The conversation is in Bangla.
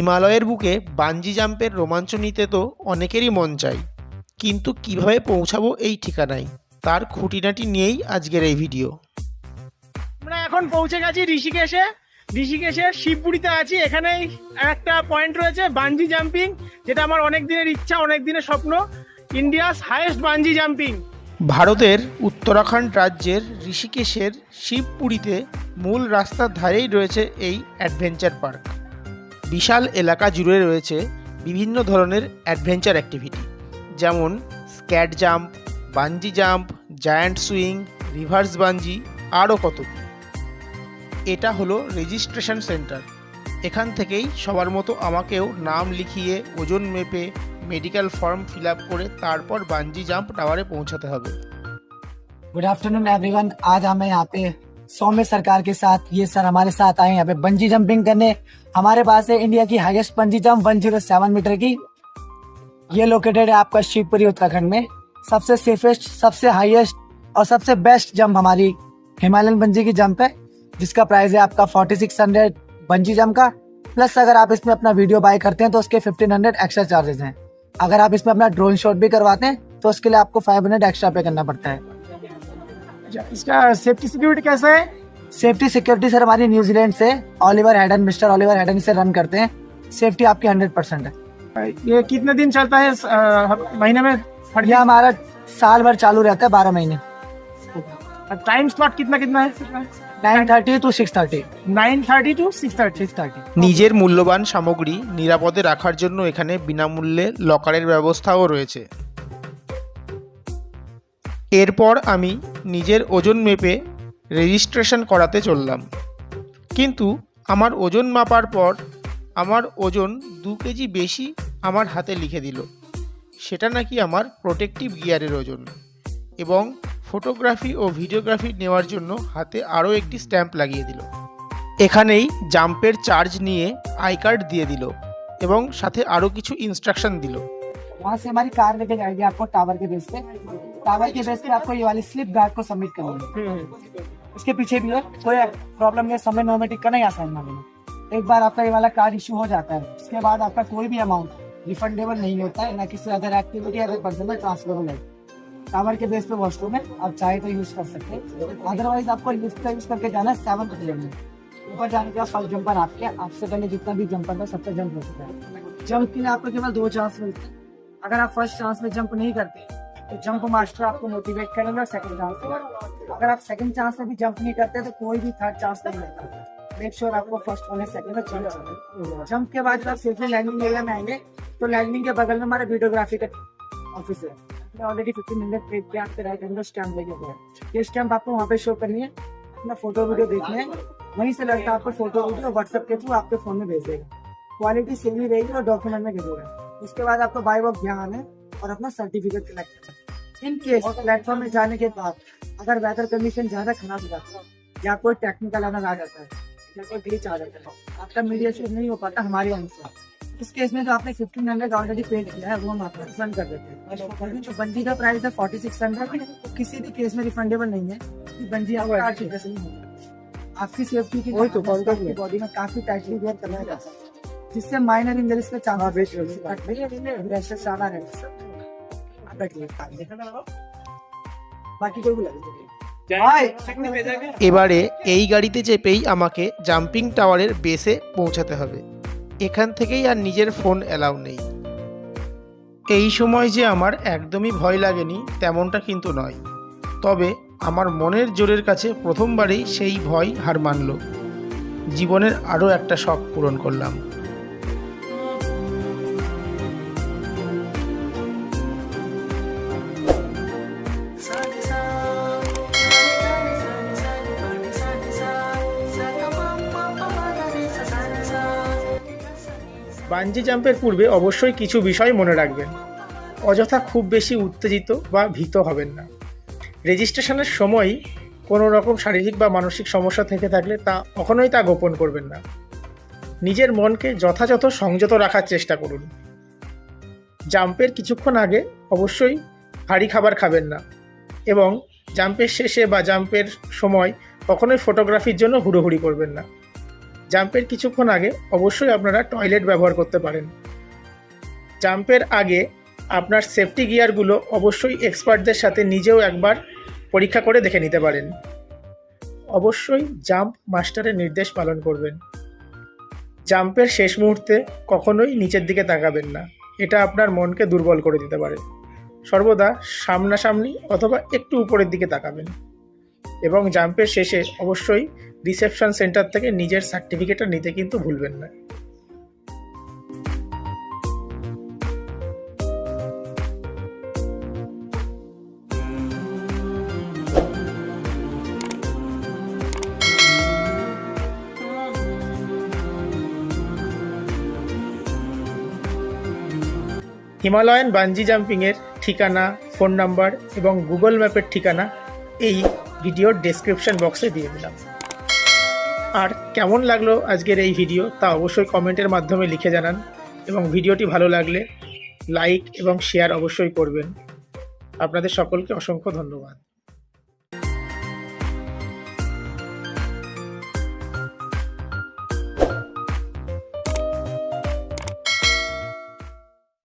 হিমালয়ের বুকে বাঞ্জি জাম্পের রোমাঞ্চ নিতে তো অনেকেরই মন চাই। কিন্তু কীভাবে পৌঁছাবো এই ঠিকানায়? তার খুঁটিনাটি নিয়েই আজকের এই ভিডিও। আমরা এখন পৌঁছে গেছি ঋষিকেশে। ঋষিকেশের শিবপুরিতে আছি। এখানে একটা পয়েন্ট রয়েছে বাঞ্জি জাম্পিং যেটা আমার অনেক দিনের ইচ্ছা অনেক দিনের স্বপ্ন। India's highest bungee jumping. ভারতের উত্তরাখণ্ড রাজ্যের ঋষিকেশের শিবপুরীতে মূল রাস্তার ধারেই রয়েছে এই অ্যাডভেঞ্চার পার্ক। বিশাল এলাকা জুড়ে রয়েছে বিভিন্ন ধরনের অ্যাডভেঞ্চার অ্যাক্টিভিটি যেমন scat jump bungee jump giant swing reverse bungee আরও কত কী। এটা হলো রেজিস্ট্রেশন সেন্টার এখান থেকেই সবার মতো আমাকেও নাম লিখিয়ে ওজন মেপে মেডিকেল ফর্ম ফিল আপ করে তারপর বাঞ্জি জাম্প টাওয়ারে পৌঁছাতে হবে गुड आफ्टरनून एवरीवन आज हमें यहाँ पे सौम्य सरकार के साथ, ये सर हमारे साथ आए यहाँ पे बंजी जंपिंग करने। हमारे पास है इंडिया की हाईएस्ट बंजी जंप 107 मीटर की। ये लोकेटेड है आपका शिवपुरी, उत्तराखंड में। सबसे सेफेस्ट सबसे हाईएस्ट और सबसे बेस्ट जंप हमारी हिमालयन बंजी की जंप है, जिसका प्राइस है आपका 4600 बंजी जंप का। प्लस अगर आप इसमें अपना वीडियो बाय करते हैं तो उसके 1500 एक्स्ट्रा चार्जेस हैं। अगर आप इसमें अपना ड्रोन शॉट भी करवाते हैं तो उसके लिए आपको 500 एक्स्ट्रा पे करना पड़ता है। इसका सेफ्टी सिक्योरिटी कैसा है सेफ्टी सिक्योरिटी सर हमारी न्यूजीलैंड से Oliver Hayden mister Oliver Hayden से रन करते हैं सेफ्टी आपकी हंड्रेड परसेंट है ये कितने दिन चलता है अ, महीने में ये हमारा साल भर चालू रहता है बारह महीने टाइम स्लॉट कितना कितना है nine thirty two six thirty nine thirty two six thirty six thirty নিজের মূল্যবান সামগ্রী নিরাপদে রাখার জন্য এখানে বিনামূল্যে লকারের ব্যবস্থাও রয়েছে এরপর আমি নিজের ওজন মেপে রেজিস্ট্রেশন করাতে চললাম কিন্তু আমার ওজন মাপার পর আমার ওজন দু কেজি বেশি আমার হাতে লিখে দিল সেটা নাকি আমার প্রোটেক্টিভ গিয়ারের ওজন এবং ফটোগ্রাফি ও ভিডিওগ্রাফি নেওয়ার জন্য হাতে আরও একটি স্ট্যাম্প লাগিয়ে দিল এখানেই জাম্পের চার্জ নিয়ে আই কার্ড দিয়ে দিল এবং সাথে আরও কিছু ইনস্ট্রাকশন দিল वहाँ से हमारी कार लेके जाएगी आपको टावर के बेस पे टावर के बेस पे आपको ये वाली स्लिप गार्ड को सबमिट करनी है। उसके पीछे भी है कोई प्रॉब्लम नहीं है समय नोमेटिक का नहीं आसान मालूम एक बार आपका ये वाला कार्ड इशू हो जाता है उसके बाद आपका कोई भी अमाउंट रिफंडेबल नहीं होता है ना किसी अदर एक्टिविटी अदर पर्सन में ट्रांसफ़र है टावर के बेस पे वॉशरूम है आप चाहे तो यूज़ कर सकते हैं। अदरवाइज़ आपको लिफ्ट का यूज़ करके जाना है सेवन में। ऊपर जाने के बाद फ़र्स्ट जंपर आपके आपसे पहले जितना भी जंपर था सबसे जंप हो सकता है। जंप के लिए आपको केवल दो चांस मिलते हैं। अगर आप फ़र्स्ट चांस में जंप नहीं करते तो जंप मास्टर आपको मोटिवेट करेंगे सेकंड चांस अगर आप सेकंड चांस में भी जंप नहीं करते तो कोई भी थर्ड चांस नहीं मिलता मेक श्योर आपको फ़र्स्ट होने सेकंड में जंप जंप के बाद जब आप सेफली लैंडिंग एरिया में आएँगे तो लैंडिंग के बगल में हमारा वीडियोग्राफी का ऑफ़िस है। ऑलरेडी फिफ्टीन मिनट पे किया, आपके राइट हैंड स्टैम्प लगे हुए हैं। ये स्टैम्प आपको वहाँ पे शो करनी है। अपना फ़ोटो वीडियो देखना है। वहीं से लड़का आपको फ़ोटो वीडियो व्हाट्सएप के थ्रू आपके फ़ोन में भेज देगा। क्वालिटी सेम ही रहेगी और डॉक्यूमेंट में भेजेगा। उसके बाद आपको बाई वॉक आना है और अपना सर्टिफिकेट कलेक्ट करना इन केस प्लेटफॉर्म में जाने के बाद अगर वेदर कंडीशन ज़्यादा खराब हो जाता है या कोई टेक्निकल एरर आ जाता है या कोई ग्लिच आ जाता है आपका मीडिएशन नहीं हो पाता हमारे अनुसार इस केस में जो आपने फिफ्टीन हंड्रेड ऑलरेडी पे किया है वो हम आपको रिफंड कर देते हैं। जो बंजी का प्राइस है फोर्टी सिक्स हंड्रेड किसी भी केस में रिफंडेबल नहीं है। बंजी आपको से आपकी सेफ्टी की तो, बॉडी में काफ़ी टाइटली वेयर करना है। जिससे माइनर इंजरीज के चांसेस এবারে এই গাড়িতে চেপেই আমাকে জাম্পিং টাওয়ারের বেসে পৌঁছাতে হবে। এখান থেকেই আর নিজের ফোন অ্যালাউ নেই। এই সময় যে আমার একদমই ভয় লাগেনি তেমনটা কিন্তু নয়। তবে আমার মনের জোরের কাছে প্রথমবারেই সেই ভয় হার মানল। জীবনের আরও একটা শখ পূরণ করলাম। বাঞ্জি জাম্পের পূর্বে অবশ্যই কিছু বিষয় মনে রাখবেন। অযথা খুব বেশি উত্তেজিত বা ভীত হবেন না। রেজিস্ট্রেশনের সময়ই কোনো রকম শারীরিক বা মানসিক সমস্যা থেকে থাকলে তা কখনোই তা গোপন করবেন না। নিজের মনকে যথাযথ সংযত রাখার চেষ্টা করুন। জাম্পের কিছুক্ষণ আগে অবশ্যই ভারী খাবার খাবেন না এবং জাম্পের শেষে বা জাম্পের সময় কখনোই ফটোগ্রাফির জন্য হুড়োহুড়ি করবেন না। জাম্পের কিছুক্ষণ আগে অবশ্যই আপনারা টয়লেট ব্যবহার করতে পারেন। জাম্পের আগে আপনার সেফটি গিয়ারগুলো অবশ্যই এক্সপার্টদের সাথে নিজেও একবার পরীক্ষা করে দেখে নিতে পারেন। অবশ্যই জাম্প মাস্টারের নির্দেশ পালন করবেন। জাম্পের শেষ মুহূর্তে কখনোই নিচের দিকে তাকাবেন না। এটা আপনার মনকে দুর্বল করে দিতে পারে। সর্বদা সামনাসামনি অথবা একটু উপরের দিকে তাকাবেন। এবং জাম্পের শেষে অবশ্যই রিসেপশন সেন্টার থেকে নিজের সার্টিফিকেটটা নিতে কিন্তু ভুলবেন না। হিমালয়ান বাঞ্জি জাম্পিংয়ের ঠিকানা, ফোন নাম্বার এবং গুগল ম্যাপের ঠিকানা এই ভিডিওর ডেসক্রিপশন বক্সে দিয়ে দিলাম। আর কেমন লাগল আজকের এই ভিডিও তা অবশ্যই কমেন্টের মাধ্যমে লিখে জানান এবং ভিডিওটি ভালো লাগলে লাইক এবং শেয়ার অবশ্যই করবেন। আপনাদের সকলকে অসংখ্য ধন্যবাদ।